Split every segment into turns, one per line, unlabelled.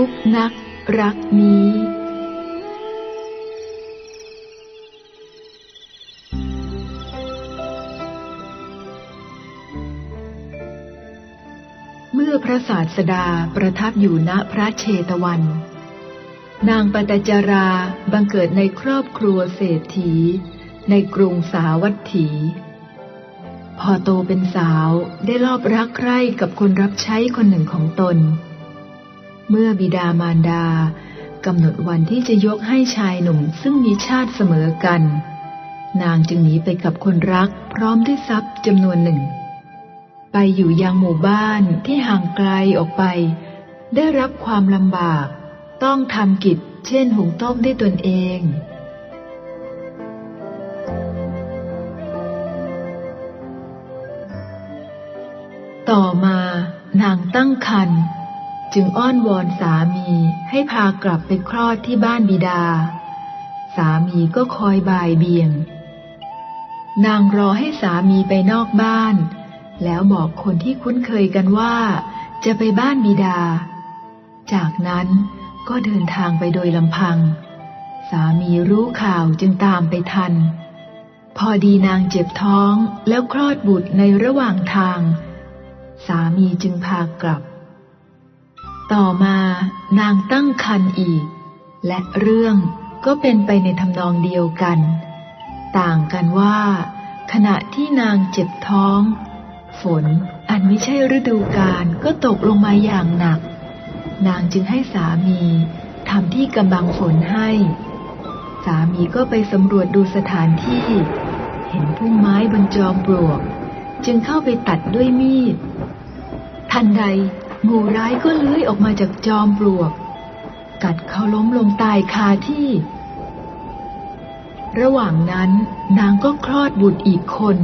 ทุกนักรักนี้ เมื่อพระศาสดาประทับอยู่ณพระเชตวัน นางปตจาราบังเกิดในครอบครัวเศรษฐี ในกรุงสาวัตถี พอโตเป็นสาวได้รอบรักใคร่กับคนรับใช้คนหนึ่งของตน เมื่อบิดามารดากำหนดวันที่จะยกให้ชายหนุ่มซึ่งมีชาติเสมอกัน นางจึงหนีไปกับคนรักพร้อมด้วยทรัพย์จำนวนหนึ่ง ไปอยู่ยังหมู่บ้านที่ห่างไกลออกไป ได้รับความลำบาก ต้องทำกิจเช่นหุงต้มด้วยตนเองต่อมานางตั้งครรภ์ จึงอ้อนวอนสามีให้พากลับไปคลอดที่บ้านบิดา สามีก็คอยบ่ายเบียง นางรอให้สามีไปนอกบ้าน แล้วบอกคนที่คุ้นเคยกันว่า จะไปบ้านบิดา จากนั้นก็เดินทางไปโดยลำพัง สามีรู้ข่าวจึงตามไปทัน พอดีนางเจ็บท้องแล้วคลอดบุตรในระหว่างทาง สามีจึงพากลับ ต่อมานางตั้งครรภ์อีก และเรื่องก็เป็นไปในทำนองเดียวกัน ต่างกันว่า ขณะที่นางเจ็บท้อง ฝนอันไม่ใช่ฤดูกาลก็ตกลงมาอย่างหนัก นางจึงให้สามีทำที่กำบังฝนให้ สามีก็ไปสำรวจดูสถานที่ เห็นพุ่มไม้บนจอมปลวก จึงเข้าไปตัดด้วยมีด ทันใด งูร้ายก็เลื้อยออกมาจากจอมปลวก กัดเขาล้มลงตายคาที่ ระหว่างนั้นนางก็คลอดบุตรอีกคน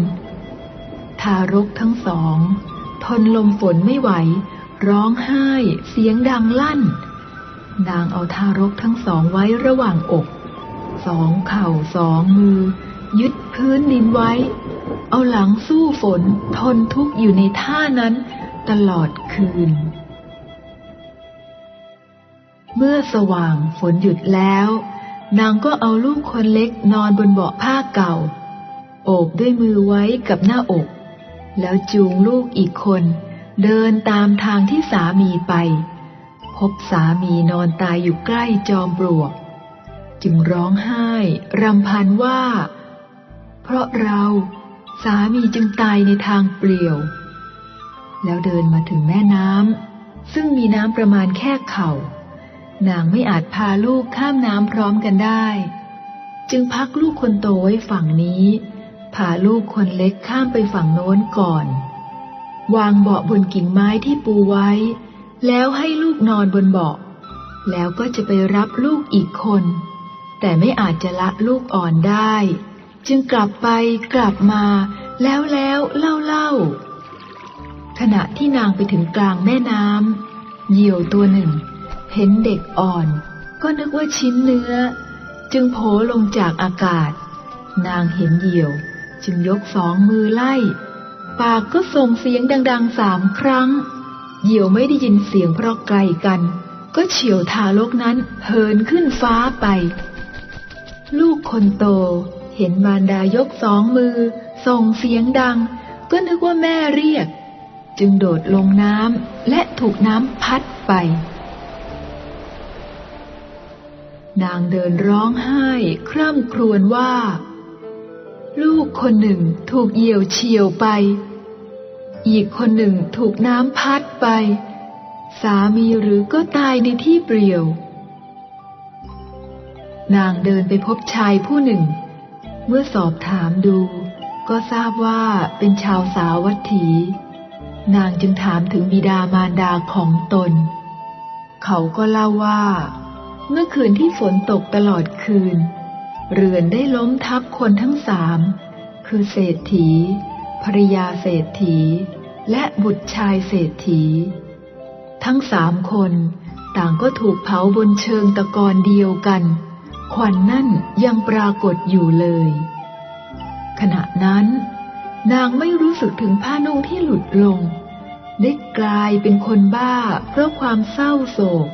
ทารกทั้งสอง ทนลมฝนไม่ไหว ร้องไห้ เสียงดังลั่น นางเอาทารกทั้งสองไว้ระหว่างอกสองเข่าสองมือ ยึดพื้นดินไว้ เอาหลังสู้ฝนทนทุกข์อยู่ในท่านั้น ตลอดคืน เมื่อสว่างฝนหยุดแล้ว นางก็เอาลูกคนเล็กนอนบนเบาะผ้าเก่า โอบด้วยมือไว้กับหน้าอก แล้วจูงลูกอีกคนเดินตามทางที่สามีไป พบสามีนอนตายอยู่ใกล้จอมปลวก จึงร้องไห้รำพันว่า เพราะเราสามีจึงตายในทางเปลี่ยว แล้วเดินมาถึงแม่น้ำซึ่งมีน้ำประมาณแค่เข่า นางไม่อาจพาลูกข้ามน้ำพร้อมกันได้ จึงพักลูกคนโตไว้ฝั่งนี้ พาลูกคนเล็กข้ามไปฝั่งโน้นก่อน วางเบาะบนกิ่งไม้ที่ปูไว้ แล้วให้ลูกนอนบนเบาะ แล้วก็จะไปรับลูกอีกคน แต่ไม่อาจจะละลูกอ่อนได้ จึงกลับไปกลับมา แล้วแล้วเล่าเล่า ขณะที่นางไปถึงกลางแม่น้ำเหยี่ยวตัวหนึ่ง เห็นเด็กอ่อน ก็นึกว่าชิ้นเนื้อ จึงโผล่ลงจากอากาศ นางเห็นเหยี่ยว จึงยกสองมือไล่ ปากก็ส่งเสียงดังๆสามครั้ง เหยี่ยวไม่ได้ยินเสียงเพราะไกลกัน ก็เฉียวทารกนั้นเหินขึ้นฟ้าไป ลูกคนโตเห็นมารดายกสองมือ ส่งเสียงดัง ก็นึกว่าแม่เรียก จึงโดดลงน้ำและถูกน้ำพัดไป นางเดินร้องไห้คร่ำครวญว่า ลูกคนหนึ่งถูกเหยี่ยวเฉียวไป อีกคนหนึ่งถูกน้ำพัดไป สามีหรือก็ตายในที่เปลี่ยว นางเดินไปพบชายผู้หนึ่ง เมื่อสอบถามดูก็ทราบว่าเป็นชาวสาวัตถี นางจึงถามถึงบิดามารดาของตน เขาก็เล่าว่า เมื่อคืนที่ฝนตกตลอดคืน เรือนได้ล้มทับคนทั้งสาม คือเศรษฐีภรยาเศรษฐี และบุตรชายเศรษฐี ทั้งสามคนต่างก็ถูกเผาบนเชิงตะกอนเดียวกัน ควันนั่นยังปรากฏอยู่เลย ขณะนั้น นางไม่รู้สึกถึงผ้านุ่งที่หลุดลง ได้กลายเป็นคนบ้าเพราะความเศร้าโศก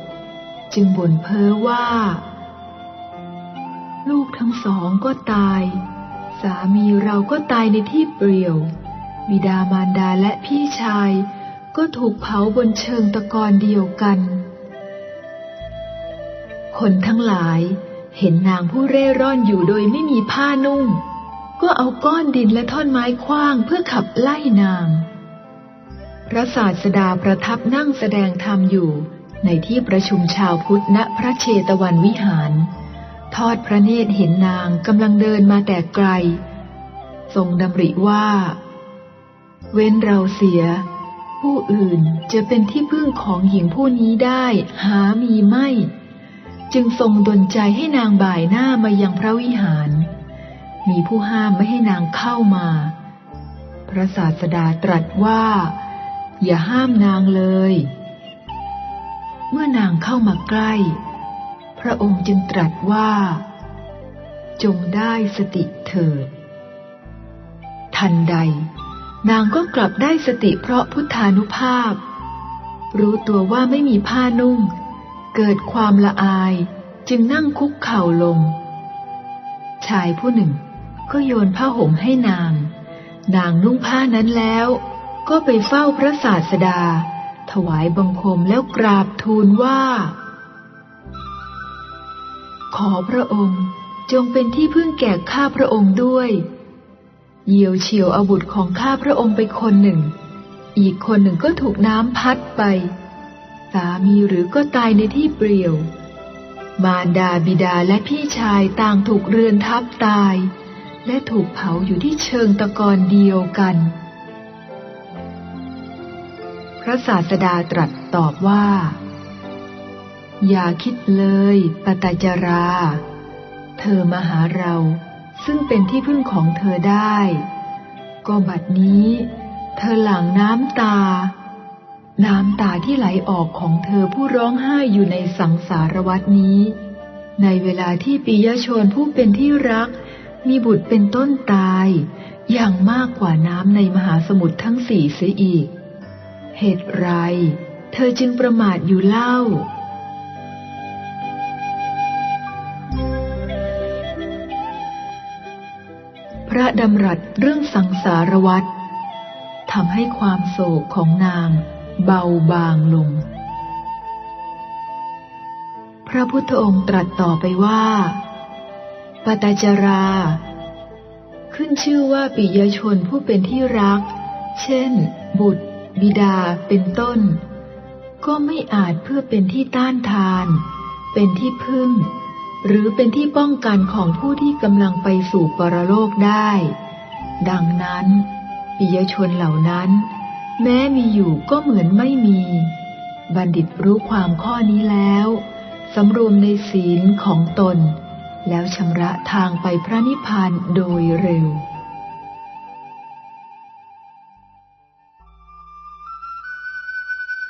จึงบ่นเพ้อว่า ลูกทั้งสองก็ตาย สามีเราก็ตายในที่เปลี่ยว บิดามารดาและพี่ชาย ก็ถูกเผาบนเชิงตะกอนเดียวกัน คนทั้งหลายเห็นนางผู้เร่ร่อนอยู่โดยไม่มีผ้านุ่ง ก็เอาก้อนดินและท่อนไม้คว้างเพื่อขับไล่นาง พระศาสดาประทับนั่งแสดงธรรมอยู่ในที่ประชุมชาวพุทธณพระเชตวันวิหาร ทอดพระเนตรเห็นนางกำลังเดินมาแต่ไกล ทรงดำริว่า เว้นเราเสีย ผู้อื่นจะเป็นที่พึ่งของหญิงผู้นี้ได้หามีไม่ จึงทรงดลใจให้นางบ่ายหน้ามายังพระวิหาร มีผู้ห้ามไม่ให้นางเข้ามา พระศาสดาตรัสว่า อย่าห้ามนางเลย เมื่อนางเข้ามาใกล้ พระองค์จึงตรัสว่า จงได้สติเถิด ทันใด นางก็กลับได้สติเพราะพุทธานุภาพ รู้ตัวว่าไม่มีผ้านุ่ง เกิดความละอายจึงนั่งคุกเข่าลงชายผู้หนึ่ง ก็โยนผ้าห่มให้นาง นางนุ่งผ้านั้นแล้ว ก็ไปเฝ้าพระศาสดา ถวายบังคมแล้วกราบทูลว่า ขอพระองค์จงเป็นที่พึ่งแก่ข้าพระองค์ด้วย เหยี่ยวเฉียวอาบุตรของข้าพระองค์ไปคนหนึ่ง อีกคนหนึ่งก็ถูกน้ำพัดไป สามีหรือก็ตายในที่เปลี่ยว มารดาบิดาและพี่ชายต่างถูกเรือนทับตาย และถูกเผาอยู่ที่เชิงตะกอนเดียวกัน พระศาสดาตรัสตอบว่า อย่าคิดเลยปตจรา เธอมาหาเราซึ่งเป็นที่พึ่งของเธอได้ ก็บัดนี้ เธอหลั่งน้ำตา น้ำตาที่ไหลออกของเธอผู้ร้องไห้อยู่ในสังสารวัตนี้ ในเวลาที่ปิยชนผู้เป็นที่รัก มีบุตรเป็นต้นตาย อย่างมากกว่าน้ำในมหาสมุทรทั้งสี่เสียอีก เหตุไร เธอจึงประมาทอยู่เล่า พระดำรัสเรื่องสังสารวัตรทำให้ความโศกของนางเบาบางลง พระพุทธองค์ตรัสต่อไปว่า ปตจรา ขึ้นชื่อว่าปิยชนผู้เป็นที่รัก เช่น บุตร บิดาเป็นต้น ก็ไม่อาจเพื่อเป็นที่ต้านทาน เป็นที่พึ่ง หรือเป็นที่ป้องกันของผู้ที่กำลังไปสู่ปรโลกได้ ดังนั้น ปิยชนเหล่านั้น แม้มีอยู่ก็เหมือนไม่มี บัณฑิตรู้ความข้อนี้แล้วสำรวมในศีลของตน แล้วชำระทางไปพระนิพพานโดยเร็ว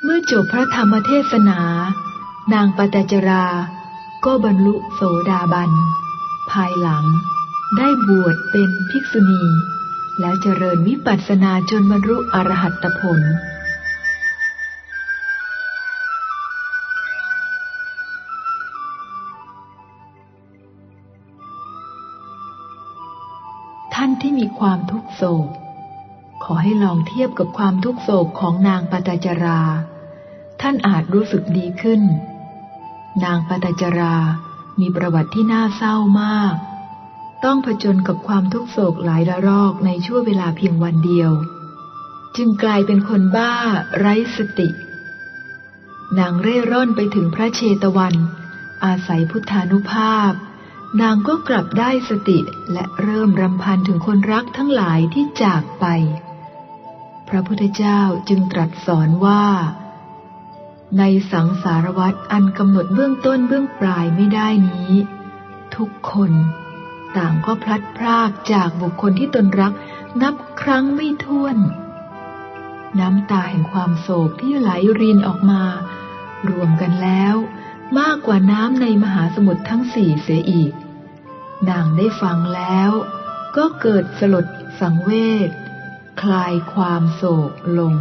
เมื่อจบพระธรรมเทศนา นางปตจรา ก็บรรลุโสดาบัน ภายหลังได้บวชเป็นภิกษุณี แล้วเจริญวิปัสสนาจนบรรลุอรหัตผล ความทุกโศก ขอให้ลองเทียบกับความทุกโศกของนางปตจรา ท่านอาจรู้สึกดีขึ้น นางปตจรามีประวัติที่น่าเศร้ามาก ต้องผจญกับความทุกโศกหลายระลอกในช่วงเวลาเพียงวันเดียว จึงกลายเป็นคนบ้าไร้สติ นางเร่ร่อนไปถึงพระเชตวัน อาศัยพุทธานุภาพ นางก็กลับได้สติและเริ่มรำพันถึงคนรักทั้งหลายที่จากไป พระพุทธเจ้าจึงตรัสสอนว่า ในสังสารวัตรอันกำหนดเบื้องต้นเบื้องปลายไม่ได้นี้ ทุกคนต่างก็พลัดพรากจากบุคคลที่ตนรักนับครั้งไม่ถ้วน น้ำตาแห่งความโศกที่ไหลรินออกมา รวมกันแล้ว มากกว่าน้ำในมหาสมุทรทั้งสี่เสียอีก นางได้ฟังแล้ว ก็เกิดสลดสังเวชคลายความโศกลง